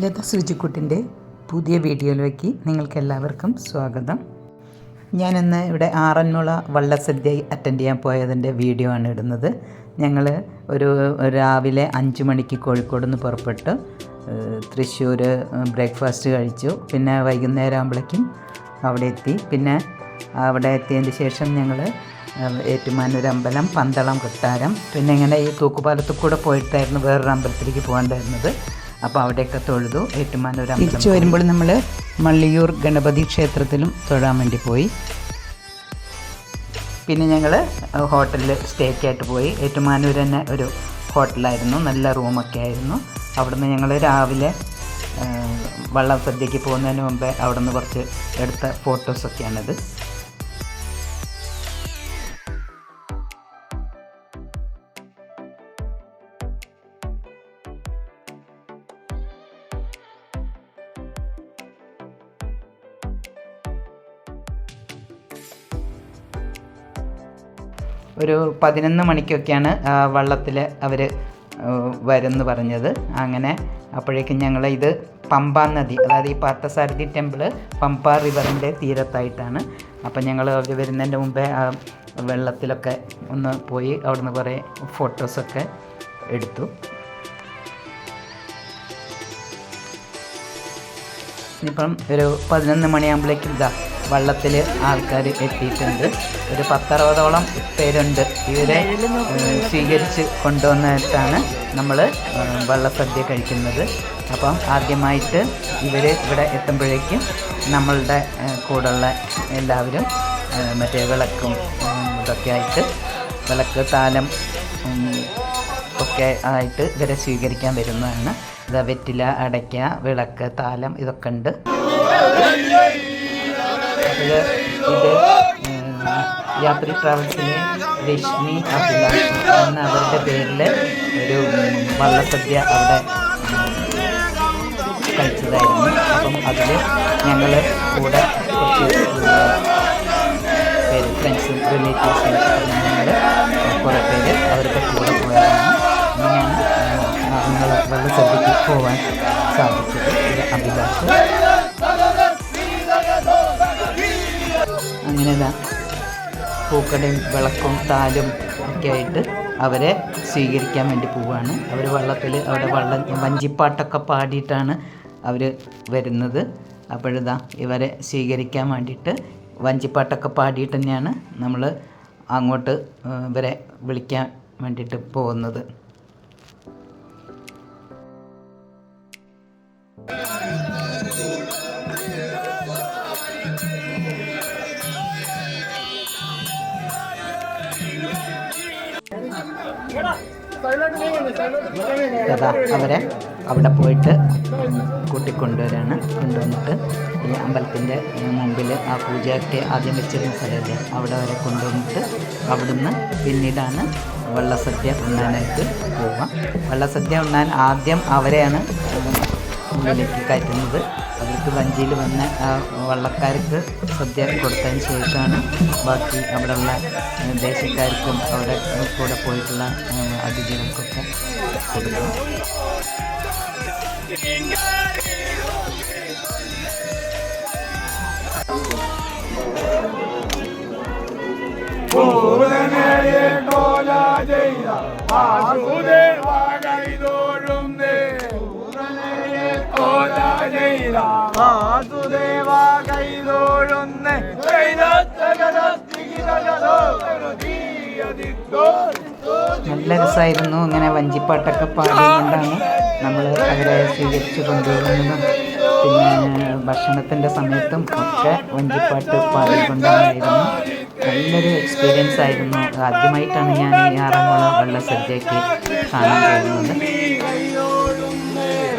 ലത സുജിക്കുട്ടിന്റെ പുതിയ വീഡിയോയിലേക്ക് നിങ്ങൾക്ക് എല്ലാവർക്കും സ്വാഗതം. ഞാനിന്ന് ഇവിടെ ആറന്മുള വള്ളസദ്യ അറ്റൻഡ് ചെയ്യാൻ പോയതിന്റെ വീഡിയോ ആണ് ഇടുന്നത്. ഞങ്ങൾ ഒരു രാവിലെ അഞ്ച് മണിക്ക് കോഴിക്കോട് നിന്ന് പുറപ്പെട്ടു. തൃശ്ശൂർ ബ്രേക്ക്ഫാസ്റ്റ് കഴിച്ചു. പിന്നെ വൈകുന്നേരം ആകുമ്പോഴേക്കും അവിടെ എത്തി. പിന്നെ അവിടെ എത്തിയതിന് ശേഷം ഞങ്ങൾ ഏറ്റുമാനൂർ അമ്പലം പന്തളം കൊട്ടാരം പിന്നെ ഇങ്ങനെ ഈ തൂക്കുപാലത്തിൽ കൂടെ പോയിട്ടായിരുന്നു വേറൊരു അമ്പലത്തിലേക്ക് പോകേണ്ടായിരുന്നത് അപ്പോൾ അവിടെയൊക്കെ തൊഴുതു ഏറ്റുമാനൂർ തിരിച്ചു വരുമ്പോൾ നമ്മൾ മള്ളിയൂർ ഗണപതി ക്ഷേത്രത്തിലും തൊഴാൻ വേണ്ടി പോയി. പിന്നെ ഞങ്ങൾ ഹോട്ടലിൽ സ്റ്റേക്കായിട്ട് പോയി. ഏറ്റുമാനൂർ തന്നെ ഒരു ഹോട്ടലായിരുന്നു നല്ല റൂമൊക്കെ ആയിരുന്നു. അവിടുന്ന് ഞങ്ങൾ രാവിലെ വള്ളം സദ്യക്ക് പോകുന്നതിന് മുമ്പേ അവിടുന്ന് കുറച്ച് എടുത്ത ഫോട്ടോസൊക്കെയാണിത്. ഒരു പതിനൊന്ന് മണിക്കൊക്കെയാണ് വള്ളത്തിൽ അവർ വരുമെന്ന് പറഞ്ഞത്. അങ്ങനെ അപ്പോഴേക്കും ഞങ്ങൾ ഇത് പമ്പ നദി അതായത് ഈ പാർത്ഥസാരഥി ടെമ്പിൾ പമ്പ റിവറിന്റെ തീരത്തായിട്ടാണ്. അപ്പം ഞങ്ങൾ അവർ വരുന്നതിന്റെ മുമ്പേ ആ വെള്ളത്തിലൊക്കെ ഒന്ന് പോയി അവിടുന്ന് കുറേ ഫോട്ടോസൊക്കെ എടുത്തു. ഇനിയിപ്പം ഒരു പതിനൊന്ന് മണിയാകുമ്പോഴേക്കും ഇതാ വള്ളത്തിൽ ആൾക്കാർ എത്തിയിട്ടുണ്ട്. ഒരു പത്തറുപതോളം പേരുണ്ട് ഇവരെ സ്വീകരിച്ച് കൊണ്ടുവന്നിട്ടാണ് നമ്മൾ വള്ളസദ്യ കഴിക്കുന്നത്. അപ്പം ആദ്യമായിട്ട് ഇവർ ഇവിടെ എത്തുമ്പോഴേക്കും നമ്മളുടെ കൂടെയുള്ള എല്ലാവരും മറ്റേ വിളക്കും ഇതൊക്കെ ആയിട്ട് വിളക്ക് താലം ഒക്കെ ആയിട്ട് ഇവരെ സ്വീകരിക്കാൻ വരുന്നതാണ്. ഇതാ വെറ്റില അടയ്ക്ക വിളക്ക് താലം ഇതൊക്കെ ഉണ്ട്. ഇത് യാത്രി ട്രാവൽസിലെ രശ്മി അഭിലാഷ് എന്ന അവരുടെ പേരിൽ ഒരു വള്ളസദ്യ അവിടെ കഴിച്ചതായിരുന്നു. അപ്പം അതിൽ ഞങ്ങൾ കൂടെ പേര് ഫ്രണ്ട്സും റിലേറ്റീവ്സും ഞങ്ങൾ കുറേ പേര് അവരുടെ കൂടെ പോയതാണ്. അങ്ങനെയാണ് ഞങ്ങൾ വള്ളസദ്യക്ക് പോവാൻ സാധിച്ചത് അഭിലാഷ്. അങ്ങനെ പൂക്കടയും വിളക്കും താലും ഒക്കെ ആയിട്ട് അവരെ സ്വീകരിക്കാൻ വേണ്ടി പോവുകയാണ് അവർ വള്ളത്തിൽ അവിടെ വള്ളം വഞ്ചിപ്പാട്ടൊക്കെ പാടിയിട്ടാണ് അവർ വരുന്നത്. അപ്പോഴിതാ ഇവരെ സ്വീകരിക്കാൻ വേണ്ടിയിട്ട് വഞ്ചിപ്പാട്ടൊക്കെ പാടിയിട്ട് തന്നെയാണ് നമ്മൾ അങ്ങോട്ട് ഇവരെ വിളിക്കാൻ വേണ്ടിയിട്ട് പോകുന്നത്. കഥ അവരെ അവിടെ പോയിട്ട് കൂട്ടിക്കൊണ്ടുവരാണ് കൊണ്ടുവന്നിട്ട് ഈ അമ്പലത്തിന്റെ മുമ്പിൽ ആ പൂജയൊക്കെ ആദ്യം വെച്ചിരുന്ന സ്ഥലമില്ല? അവിടെ വരെ കൊണ്ടുവന്നിട്ട് അവിടുന്ന് പിന്നീടാണ് വള്ളസദ്യ ഉണ്ണാനായിട്ട് പോവുക. വള്ളസദ്യ ഉണ്ണാൻ ആദ്യം അവരെയാണ് മുകളിലേക്ക് കയറ്റുന്നത്. വഞ്ചിയിൽ വന്ന് ആ വള്ളക്കാർക്ക് സദ്യ കൊടുത്തതിന് ശേഷമാണ് ബാക്കി അവിടെയുള്ള ദേശക്കാർക്കും അവിടെ കൂടെ പോയിട്ടുള്ള അതിഥികൾക്കൊക്കെ കൊടുക്കും നല്ല രസമായിരുന്നു ഇങ്ങനെ വഞ്ചിപ്പാട്ടൊക്കെ പാടിക്കൊണ്ടാണ് നമ്മൾ അവരെ സ്വീകരിച്ചു കൊണ്ടുപോകുന്നതും പിന്നെ ഭക്ഷണത്തിന്റെ സമയത്തും ഒക്കെ വഞ്ചിപ്പാട്ട് പാടിക്കൊണ്ടായിരുന്നു നല്ലൊരു എക്സ്പീരിയൻസ് ആയിരുന്നു. ആദ്യമായിട്ടാണ് ഞാൻ ഈ ആറന്മുള വെള്ളസദ്യക്ക് കാണാൻ പോകുന്നത്.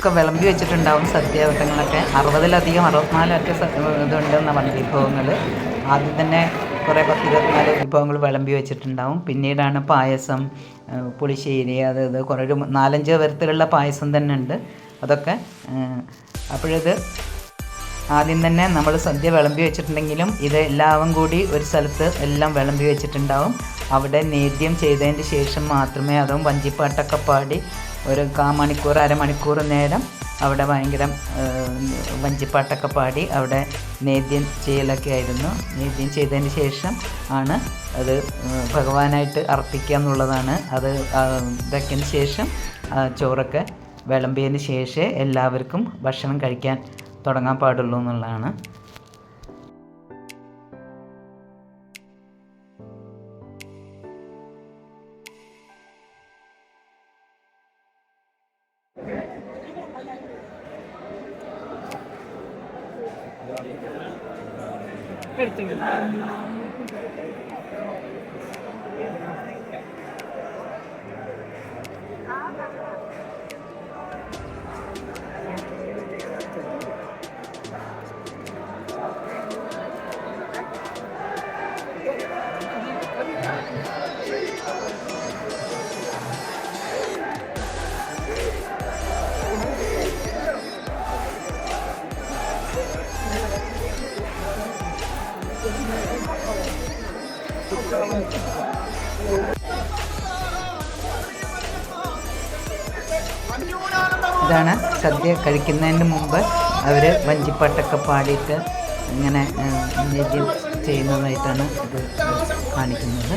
ഒക്കെ വിളമ്പി വെച്ചിട്ടുണ്ടാവും സദ്യവട്ടങ്ങളൊക്കെ. അറുപതിലധികം അറുപത്തിനാലൊക്കെ ഇതുണ്ടെന്ന പറഞ്ഞ വിഭവങ്ങൾ. ആദ്യം തന്നെ കുറേ പത്ത് ഇരുപത്തിനാല് വിഭവങ്ങൾ വിളമ്പി വെച്ചിട്ടുണ്ടാവും. പിന്നീടാണ് പായസം പുളിശ്ശേരി അത് ഇത് കുറേ ഒരു നാലഞ്ച് തരത്തിലുള്ള പായസം തന്നെ ഉണ്ട്. അതൊക്കെ അപ്പോഴിത് ആദ്യം തന്നെ നമ്മൾ സദ്യ വിളമ്പി വെച്ചിട്ടുണ്ടെങ്കിലും ഇത് എല്ലാവരും കൂടി ഒരു സ്ഥലത്ത് എല്ലാം വിളമ്പി വെച്ചിട്ടുണ്ടാവും. അവിടെ നേദ്യം ചെയ്തതിന് ശേഷം മാത്രമേ അതും വഞ്ചിപ്പാട്ടൊക്കെ പാടി ഒരു കാ മണിക്കൂർ അരമണിക്കൂർ നേരം അവിടെ ഭയങ്കര വഞ്ചിപ്പാട്ടൊക്കെ പാടി അവിടെ നേദ്യം ചെയ്യലൊക്കെ ആയിരുന്നു. നേദ്യം ചെയ്തതിന് ശേഷം ആണ് അത് ഭഗവാനായിട്ട് അർപ്പിക്കുക എന്നുള്ളതാണ്. അത് ആ, ഇതാക്കിയതിന് ശേഷം ചോറൊക്കെ വിളമ്പിയതിന് ശേഷം എല്ലാവർക്കും ഭക്ഷണം കഴിക്കാൻ തുടങ്ങാൻ പാടുള്ളൂ എന്നുള്ളതാണ്. ഇതാണ് സദ്യ കഴിക്കുന്നതിന് മുമ്പ് അവർ വഞ്ചിപ്പാട്ടൊക്കെ പാടിയിട്ട് ഇങ്ങനെ ചെയ്യുന്നതായിട്ടാണ് ഇത് കാണിക്കുന്നത്.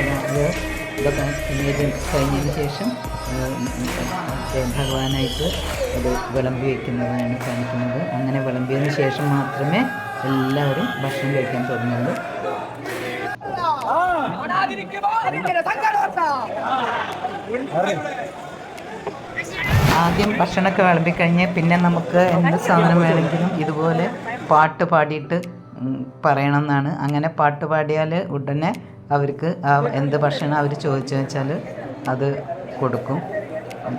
ഇത് ഇതൊക്കെ കഴിഞ്ഞതിന് ശേഷം ഭഗവാനായിട്ട് അത് വിളമ്പി വയ്ക്കുന്നതാണ് കാണിക്കുന്നത്. അങ്ങനെ വിളമ്പിയതിന് ശേഷം മാത്രമേ എല്ലാവരും ഭക്ഷണം കഴിക്കാൻ തുടങ്ങുള്ളൂ ആദ്യം ഭക്ഷണമൊക്കെ വിളമ്പിക്കഴിഞ്ഞ് പിന്നെ നമുക്ക് എന്ത് സാധനം വേണമെങ്കിലും ഇതുപോലെ പാട്ട് പാടിയിട്ട് പറയണമെന്നാണ്. അങ്ങനെ പാട്ട് പാടിയാൽ ഉടനെ അവർക്ക് ആ എന്ത് ഭക്ഷണം അവർ ചോദിച്ചു വെച്ചാൽ അത് കൊടുക്കും.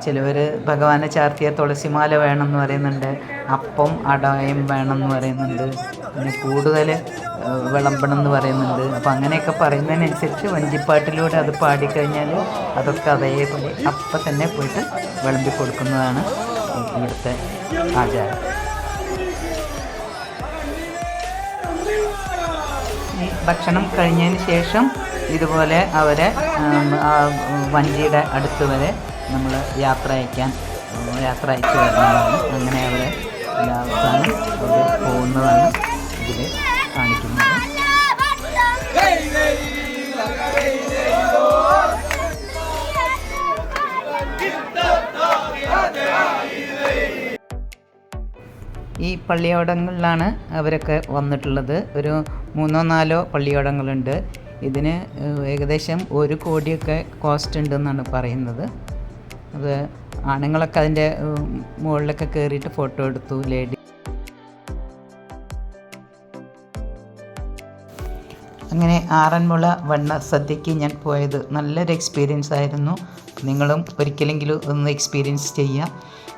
ചിലവർ ഭഗവാനെ ചാർത്തിയ തുളസിമാല വേണമെന്ന് പറയുന്നുണ്ട് അപ്പം അടായം വേണമെന്ന് പറയുന്നുണ്ട് പിന്നെ കൂടുതൽ വിളമ്പണം എന്ന് പറയുന്നുണ്ട്. അപ്പം അങ്ങനെയൊക്കെ പറയുന്നതിനനുസരിച്ച് വഞ്ചിപ്പാട്ടിലൂടെ അത് പാടിക്കഴിഞ്ഞാൽ അതൊക്കെ അതേപോലെ അപ്പം തന്നെ പോയിട്ട് വിളമ്പി കൊടുക്കുന്നതാണ് ഇവിടുത്തെ ആചാരം. ഭക്ഷണം കഴിഞ്ഞതിന് ശേഷം ഇതുപോലെ അവരെ വഞ്ചിയുടെ അടുത്ത് വരെ നമ്മൾ യാത്ര അയക്കാൻ യാത്ര അയച്ചു വരുന്നതാണ് അങ്ങനെ അവരെ അവസാനം അവർ പോകുന്നതാണ് ഇതിൽ കാണിക്കുന്നത്. ഈ പള്ളിയോടങ്ങളിലാണ് അവരൊക്കെ വന്നിട്ടുള്ളത്. ഒരു മൂന്നോ നാലോ പള്ളിയോടങ്ങളുണ്ട്. ഇതിന് ഏകദേശം ഒരു കോടിയൊക്കെ കോസ്റ്റ് ഉണ്ടെന്നാണ് പറയുന്നത്. അത് ആണുങ്ങളൊക്കെ അതിന്റെ മുകളിലൊക്കെ കയറിയിട്ട് ഫോട്ടോ എടുത്തു ലേഡി അങ്ങനെ ആറന്മുള വണ്ണ സദ്യക്ക് ഞാൻ പോയത് നല്ലൊരു എക്സ്പീരിയൻസ് ആയിരുന്നു. നിങ്ങളും ഒരിക്കലെങ്കിലും ഒന്ന് എക്സ്പീരിയൻസ് ചെയ്യുക